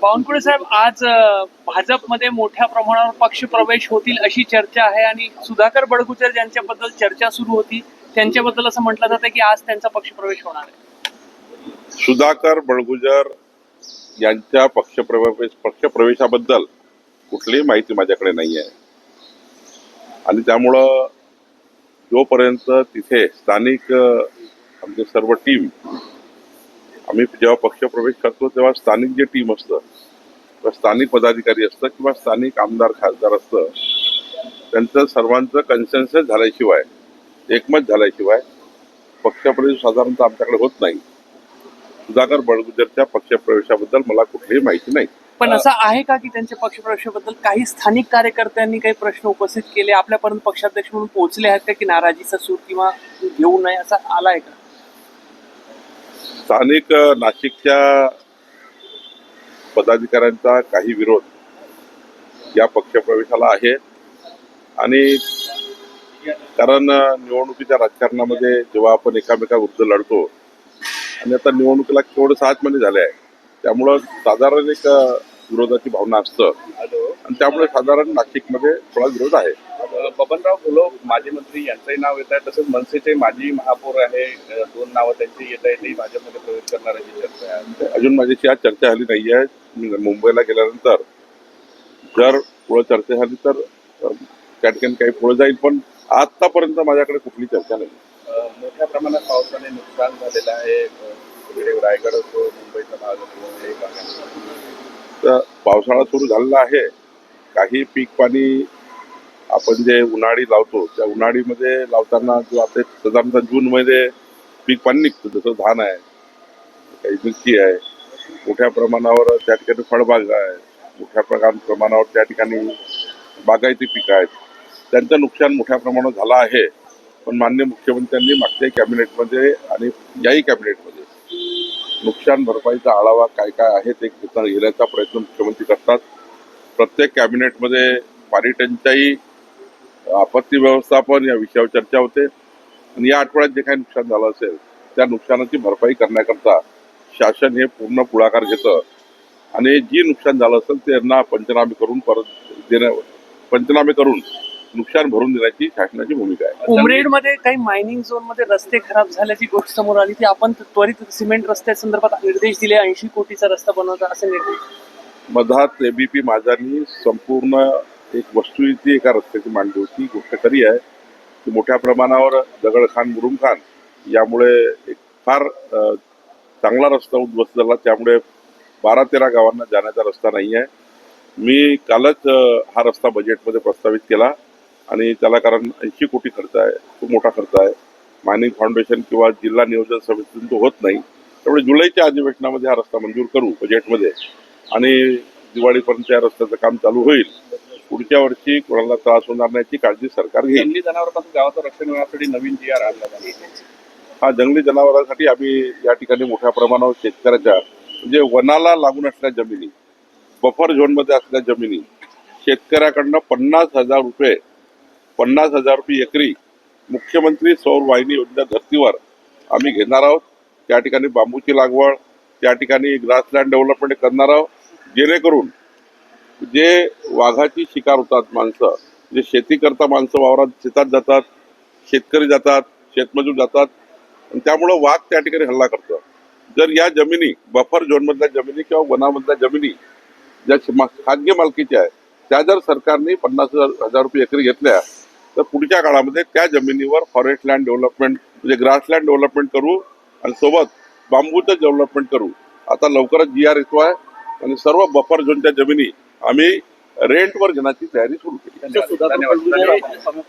बावनकुळे साहेब आज भाजपमध्ये मोठ्या प्रमाणावर पक्ष प्रवेश होतील अशी चर्चा आहे आणि सुधाकर बडगुजर ज्यांच्याबद्दल चर्चा सुरू होती त्यांच्याबद्दल असं म्हटलं जातं की आज त्यांचा पक्ष प्रवेश होणार आहे. सुधाकर बडगुजर यांच्या पक्ष पक्ष प्रवेशाबद्दल कुठलीही माहिती माझ्याकडे नाही आहे. आणि त्यामुळं जोपर्यंत तिथे स्थानिक आमचे सर्व टीम आम्ही जेव्हा पक्षप्रवेश करतो तेव्हा स्थानिक जे टीम असतं किंवा स्थानिक पदाधिकारी असतं किंवा स्थानिक आमदार खासदार असतं त्यांचं सर्वांचं कन्सेन्सस झाल्याशिवाय एकमत झाल्याशिवाय पक्षप्रवेश साधारणतः आमच्याकडे होत नाही. सुधाकर बळगुजरच्या पक्षप्रवेशाबद्दल मला कुठलीही माहिती नाही. पण असं आहे का की त्यांच्या पक्षप्रवेशाबद्दल काही स्थानिक कार्यकर्त्यांनी काही प्रश्न उपस्थित केले आपल्यापर्यंत पक्षाध्यक्ष म्हणून पोहोचले आहेत का की नाराजीचा सूर किंवा घेऊ नये असा आलाय का? स्थानिक नाशिकच्या पदाधिकाऱ्यांचा काही विरोध या पक्षप्रवेशाला आहे. आणि कारण निवडणुकीच्या राजकारणामध्ये जेव्हा आपण एकामेकाविरुद्ध लढतो आणि आता निवडणुकीला केवळ सहाच महिने म्हणजे झाले आहे त्यामुळं साधारण एक विरोधाची भावना असतं. आणि त्यामुळे साधारण नाशिकमध्ये थोडा विरोध आहे. बबनराव घोलप माजी मंत्री यांचंही नाव येत आहे. तसंच मनसेचे माजी महापौर आहे. दोन नावं त्यांची येत आहे तेही भाजपमध्ये प्रवेश करणार अशी चर्चा आहे. अजून माझ्याशी आज चर्चा झाली नाही आहे मुंबईला गेल्यानंतर जर पुढे चर्चा झाली तर त्या ठिकाणी काही पुढे जाईल. पण आतापर्यंत माझ्याकडे कुठली चर्चा नाही. मोठ्या प्रमाणात पावसाने नुकसान झालेलं आहे. रायगड असो मुंबईचा भाग असो भागांमध्ये. तर पावसाळा सुरू झालेला आहे. काही पीक पाणी आपण जे उन्हाळी लावतो त्या उन्हाळीमध्ये लावताना जो आता साधारणतः जूनमध्ये पीक पाणी निघतं जसं धान आहे काही मिरची आहे मोठ्या प्रमाणावर त्या ठिकाणी फळबाग आहे मोठ्या प्रकार प्रमाणावर त्या ठिकाणी बागायती पिकं आहेत. त्यांचं नुकसान मोठ्या प्रमाणात झालं आहे. पण मान्य मुख्यमंत्र्यांनी मागच्या कॅबिनेटमध्ये आणि याही कॅबिनेटमध्ये नुकसान भरपाईचा आढावा काय काय आहे ते घेण्याचा प्रयत्न मुख्यमंत्री करतात. प्रत्येक कॅबिनेटमध्ये पाणी टंचाई आपत्ती व्यवस्थापन या विषयावर चर्चा होते. आणि या आठवड्यात जे काही नुकसान झालं असेल त्या नुकसानाची भरपाई करण्याकरता शासन हे पूर्ण पुढाकार घेतं. आणि जी नुकसान झालं असेल त्यांना पंचनामे करून परत देण्या पंचनामे करून नुकसान भरून देण्याची शासनाची भूमिका आहे. उमरेडमध्ये काही मायनिंग झोनमध्ये रस्ते खराब झाल्याची गोष्ट समोर आली ती आपण त्वरित सिमेंट रस्त्या संदर्भात निर्देश दिले ऐंशी कोटीचा रस्ता बनवता असे निर्देश. मधात एबीपी माझानी संपूर्ण एक वस्तुस्थिती एका रस्त्याची मांडली होती. गोष्ट खरी आहे. की मोठ्या प्रमाणावर दगडखान मुरुमखान यामुळे एक फार चांगला रस्ता उद्ध्वस्त झाला त्यामुळे बारा तेरा गावांना जाण्याचा रस्ता नाही आहे मी कालच हा रस्ता बजेटमध्ये प्रस्तावित केला. आणि त्याला कारण ऐंशी कोटी खर्च आहे खूप मोठा खर्च आहे. मायनिंग फाउंडेशन किंवा जिल्हा नियोजन समितीतून तो होत नाही. त्यामुळे जुलैच्या अधिवेशनामध्ये हा रस्ता मंजूर करू बजेटमध्ये आणि दिवाळीपर्यंत या रस्त्याचं काम चालू होईल. पुढच्या वर्षी कोणाला त्रास होणार नाही याची काळजी सरकार घेईल. जंगली जनावरांपासून गावाचं रक्षण होण्यासाठी नवीन जी आर हा जंगली जनावरांसाठी आम्ही या ठिकाणी मोठ्या प्रमाणावर शेतकऱ्याच्या म्हणजे वनाला लागून असलेल्या जमिनी बफर झोनमध्ये असलेल्या जमिनी शेतकऱ्याकडनं पन्नास हजार रुपये पन्नास हजार रुपये एकरी मुख्यमंत्री सौर वाहिनी योजना धर्तीवर आम्ही घेणार आहोत. त्या ठिकाणी बांबूची लागवड त्या ठिकाणी ग्रासलँड डेव्हलपमेंट करणार आहोत. जेणेकरून जे वाघाची शिकार होतात माणसं जे शेती करता माणसं वावरात शेतात जातात शेतकरी जातात शेतमजूर जातात आणि त्यामुळं वाघ त्या ठिकाणी हल्ला करतं. जर या जमिनी बफर झोनमधल्या जमिनी किंवा वनामधल्या जमिनी ज्या खाजगी मालकीच्या आहेत त्या जर सरकारने पन्नास हजार हजार रुपये एकरी घेतल्या तर पुढच्या काळामध्ये त्या जमिनीवर फॉरेस्ट लँड डेव्हलपमेंट म्हणजे ग्रासलँड डेव्हलपमेंट करू आणि सोबत बांबूचं डेव्हलपमेंट करू. आता लवकरच जी आर येतो आहे आणि सर्व बफर झोनच्या जमिनी आम्ही रेंटवर घेण्याची तयारी सुरू केली. धन्यवाद.